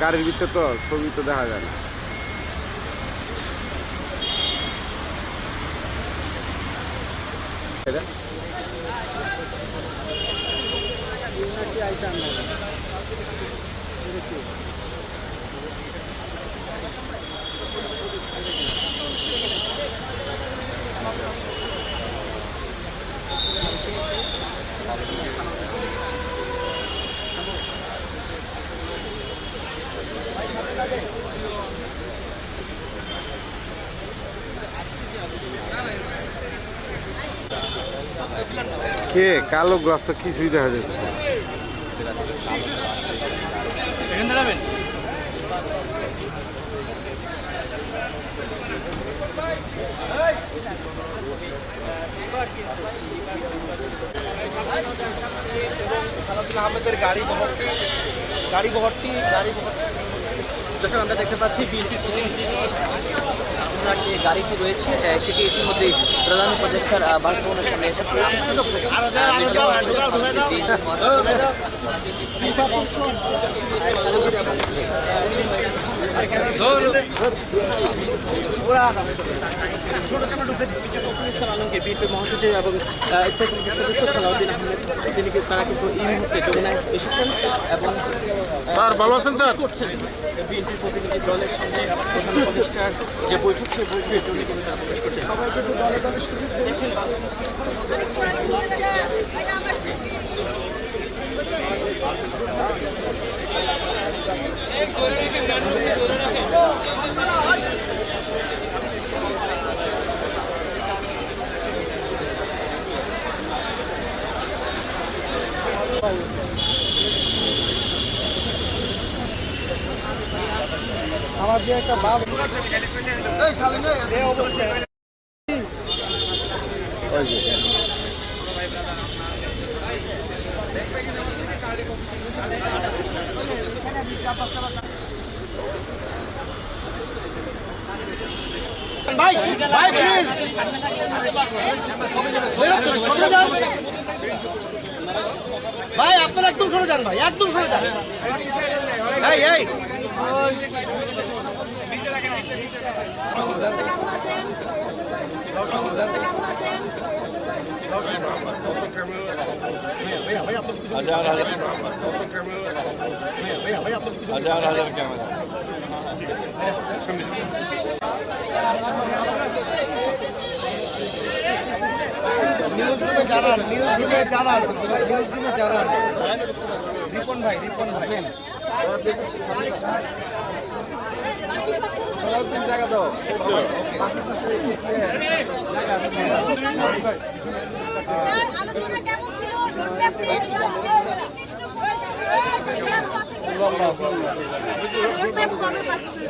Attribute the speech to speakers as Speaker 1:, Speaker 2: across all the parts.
Speaker 1: গাড়ির ভিতরে তো ছবি তো দেখা যায় না এটা? কে কালো গ্লাস তো কিছুই দেখা যাচ্ছে না।
Speaker 2: সালাউদ্দিন গাড়ি বহরটি গাড়ি বহরটি গাড়ি বহরটি
Speaker 3: আমরা দেখতে পাচ্ছি বিএনপির প্রতিনিধি আপনার যে গাড়িটি রয়েছে সেটি ইতিমধ্যে প্রধান উপদেষ্টার বাসভবনের সামনে এসে আলমকে বিএনপি মহাসচিব এবং স্থায়ী কমিটির সদস্য সালাউদ্দিন আহমেদ তিনি তারা কিন্তু এই মুহূর্তে যমুনায় এসেছেন এবং স্যার, ভালো আছেন, স্যার? করছেন বিএনপি প্রতিনিধি দলের সামনে প্রধান উপদেষ্টার যে বৈঠক সেই বৈঠকের জন্য কিন্তু তারা প্রবেশ করছে
Speaker 2: আমার যে একটা বাপ ভাই ভাই প্লিজ ভাই, আপনারা একদম সরে যান ভাই, একদম সরে যান। এই এই।
Speaker 4: হাজার হাজার হাজার হাজার ক্যামেরা।
Speaker 2: নিউজ রুমে জানান নিউজ রুমে জানান নিউজ রুমে জানান রিপন ভাই রিপন ভাই।
Speaker 5: আলোচনা কেমন ছিল রোডম্যাপ নির্দিষ্ট করে রোডম্যাপ কবে পাচ্ছি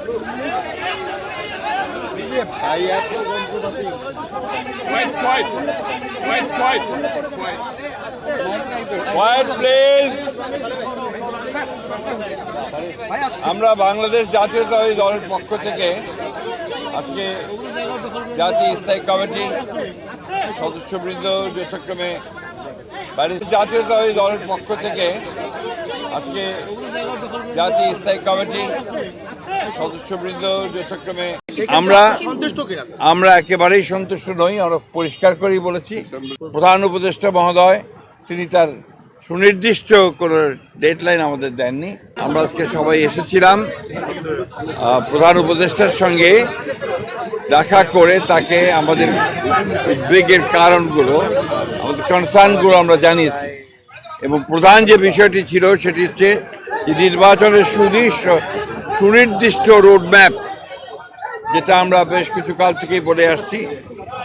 Speaker 1: ভাই এত যন্ত্রপাতি
Speaker 4: আমরা বাংলাদেশ জাতীয়তাবাদী দলের পক্ষ থেকে আজকে জাতীয় স্থায়ী কমিটির সদস্যবৃন্দ যথাক্রমে বাংলাদেশ জাতীয়তাবাদী দলের পক্ষ থেকে আজকে জাতীয় স্থায়ী কমিটির সদস্যবৃন্দ যথাক্রমে আমরা
Speaker 2: সন্তুষ্ট
Speaker 4: আমরা একেবারেই সন্তুষ্ট নই আমরা পরিষ্কার করেই বলেছি। প্রধান উপদেষ্টা মহোদয় তিনি তার সুনির্দিষ্ট কোনো ডেডলাইন আমাদের দেননি। আমরা আজকে সবাই এসেছিলাম প্রধান উপদেষ্টার সঙ্গে দেখা করে তাকে আমাদের উদ্বেগের কারণগুলো আমাদের কনসার্নগুলো আমরা জানিয়েছি। এবং প্রধান যে বিষয়টি ছিল সেটি হচ্ছে যে নির্বাচনের সুনির্দিষ্ট সুনির্দিষ্ট রোডম্যাপ যেটা আমরা বেশ কিছু কাল থেকেই বলে আসছি,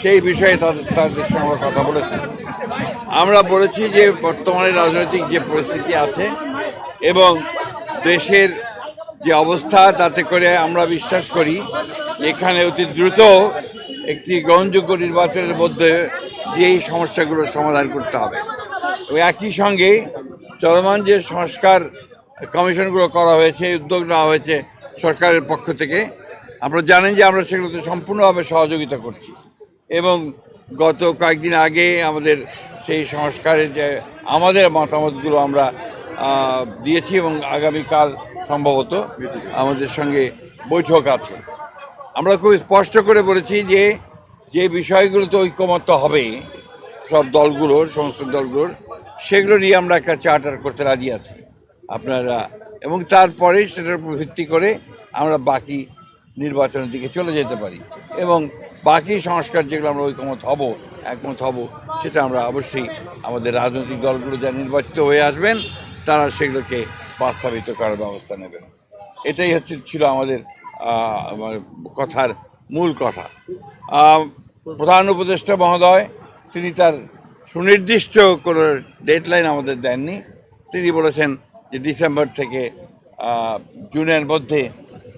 Speaker 4: সেই বিষয়ে তাদের তাদের সঙ্গে কথা বলেছি। আমরা বলেছি যে বর্তমানে রাজনৈতিক যে পরিস্থিতি আছে এবং দেশের যে অবস্থা, তাতে করে আমরা বিশ্বাস করি এখানে অতি দ্রুত একটি গ্রহণযোগ্য নির্বাচনের মধ্যে দিয়ে এই সমস্যাগুলোর সমাধান করতে হবে। এবং একই সঙ্গে চলমান যে সংস্কার কমিশনগুলো করা হয়েছে, উদ্যোগ নেওয়া হয়েছে সরকারের পক্ষ থেকে আপনারা জানেন যে আমরা সেগুলোতে সম্পূর্ণভাবে সহযোগিতা করছি। এবং গত কয়েকদিন আগে আমাদের সেই সংস্কারের যে আমাদের মতামতগুলো আমরা দিয়েছি এবং আগামীকাল সম্ভবত আমাদের সঙ্গে বৈঠক আছে। আমরা খুব স্পষ্ট করে বলেছি যে যে বিষয়গুলোতে ঐক্যমত্য হবে, সব দলগুলোর সমস্ত দলগুলোর, সেগুলো নিয়ে আমরা একটা চার্টার করতে রাজি আছি আপনারা। এবং তারপরে সেটার উপর ভিত্তি করে আমরা বাকি নির্বাচনের দিকে চলে যেতে পারি। এবং বাকি সংস্কার যেগুলো আমরা ঐকমত হব, একমত হব, সেটা আমরা অবশ্যই আমাদের রাজনৈতিক দলগুলো যা নির্বাচিত হয়ে আসবেন, তারা সেগুলোকে বাস্তবায়িত করার ব্যবস্থা নেবেন। এটাই হচ্ছে ছিল আমাদের কথার মূল কথা। প্রধান উপদেষ্টা মহোদয়, তিনি তার সুনির্দিষ্ট কোনো ডেডলাইন আমাদের দেননি। তিনি বলেছেন যে ডিসেম্বর থেকে জুনের মধ্যে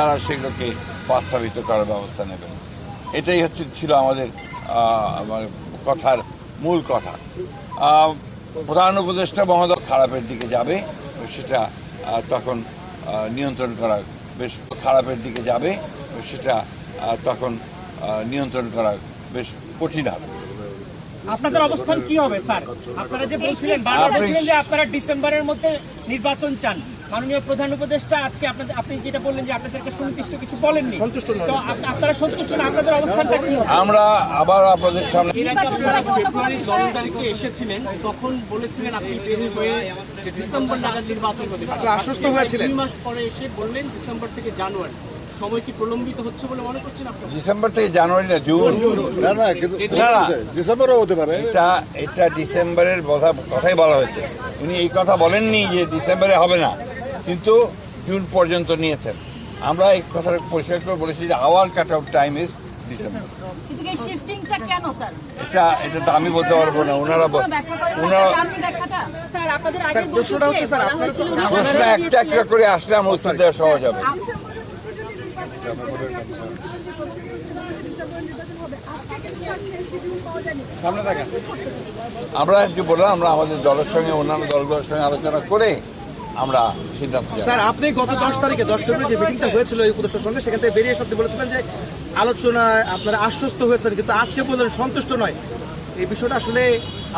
Speaker 4: তারা সেগুলোকে বাস্তবায়িত করার ব্যবস্থা নেবেন। এটাই হচ্ছে ছিল আমাদের আমার কথার মূল কথা। প্রধান উপদেষ্টা মহোদয় খারাপের দিকে যাবে সেটা তখন নিয়ন্ত্রণ করা বেশ খারাপের দিকে যাবে সেটা তখন নিয়ন্ত্রণ করা বেশ কঠিন হবে।
Speaker 6: আপনাদের অবস্থান কি হবে স্যার? আপনারা যে বলছিলেন বারবার বলছিলেন যে আপনারা ডিসেম্বরের মধ্যে নির্বাচন চান। মাননীয় প্রধান উপদেষ্টা আজকে আপনাদের আপনি যেটা বললেন যে আপনাদেরকে সুনির্দিষ্ট কিছু বলেননি। সন্তুষ্ট তো আপ- আপনারা সন্তুষ্ট না? আপনাদের অবস্থানটা কি
Speaker 4: আমরা আবার আপনাদের সামনে
Speaker 3: এসেছিলেন তখন বলেছিলেন আপনি বের হয়ে ডিসেম্বর নাগাদ নির্বাচন হবে আশ্বস্ত হয়েছিলেন। দুই মাস পরে এসে বললেন ডিসেম্বর থেকে জানুয়ারি। সময় কি প্রলম্বিত হচ্ছে বলে মনে করছেন
Speaker 4: ডিসেম্বর থেকে জানুয়ারি না জুন।
Speaker 1: না না
Speaker 4: না না।
Speaker 1: ডিসেম্বরও হতে পারে।
Speaker 4: এটা এটা ডিসেম্বরের কথাই বলা হয়েছে। উনি এই কথা বলেননি যে ডিসেম্বরে হবে না। কিন্তু জুন পর্যন্ত নিয়েছেন আমরা এই কথাটা পরিষ্কার করে বলেছি যে our cut out time is December
Speaker 5: কিন্তু এই শিফটিংটা কেন স্যার
Speaker 4: এটা এটা তো আমি বলতে পারব না ওনারা ওনারা একটা একটা করে আসলে আমার উত্তর দেওয়া সহজ হবে আমরা যে বললাম আমরা আমাদের দলের সঙ্গে অন্যান্য দলগুলোর সঙ্গে আলোচনা করে আমরা সিদ্ধান্ত
Speaker 2: স্যার আপনি গত দশ তারিখে দশ ফেব্রুয়ারি যে মিটিংটা হয়েছিল এই উপদেষ্টার সঙ্গে সেখান থেকে বেরিয়ে আপনি বলেছিলেন যে আলোচনায় আপনারা আশ্বস্ত হয়েছেন কিন্তু আজকে বললেন সন্তুষ্ট নয়। এই বিষয়টা আসলে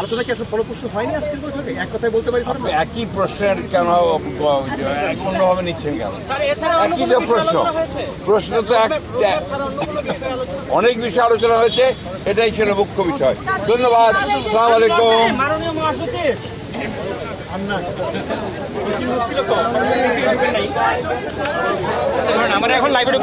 Speaker 2: আলোচনা কি আসলে ফলপ্রসূ হয়নি আজকের বৈঠকে? এক কথায় বলতে পারি স্যার
Speaker 4: একই প্রশ্নের কেন অন্যভাবে নিচ্ছেন কেন? একই
Speaker 3: বিষয়ে
Speaker 4: প্রশ্ন। প্রশ্ন তো অনেক বিষয় আলোচনা হয়েছে এটাই ছিল মুখ্য বিষয়। ধন্যবাদ। সালাম আলাইকুম।
Speaker 6: মাননীয় মহাসচিব।
Speaker 2: আমরা এখন লাইব্রেরি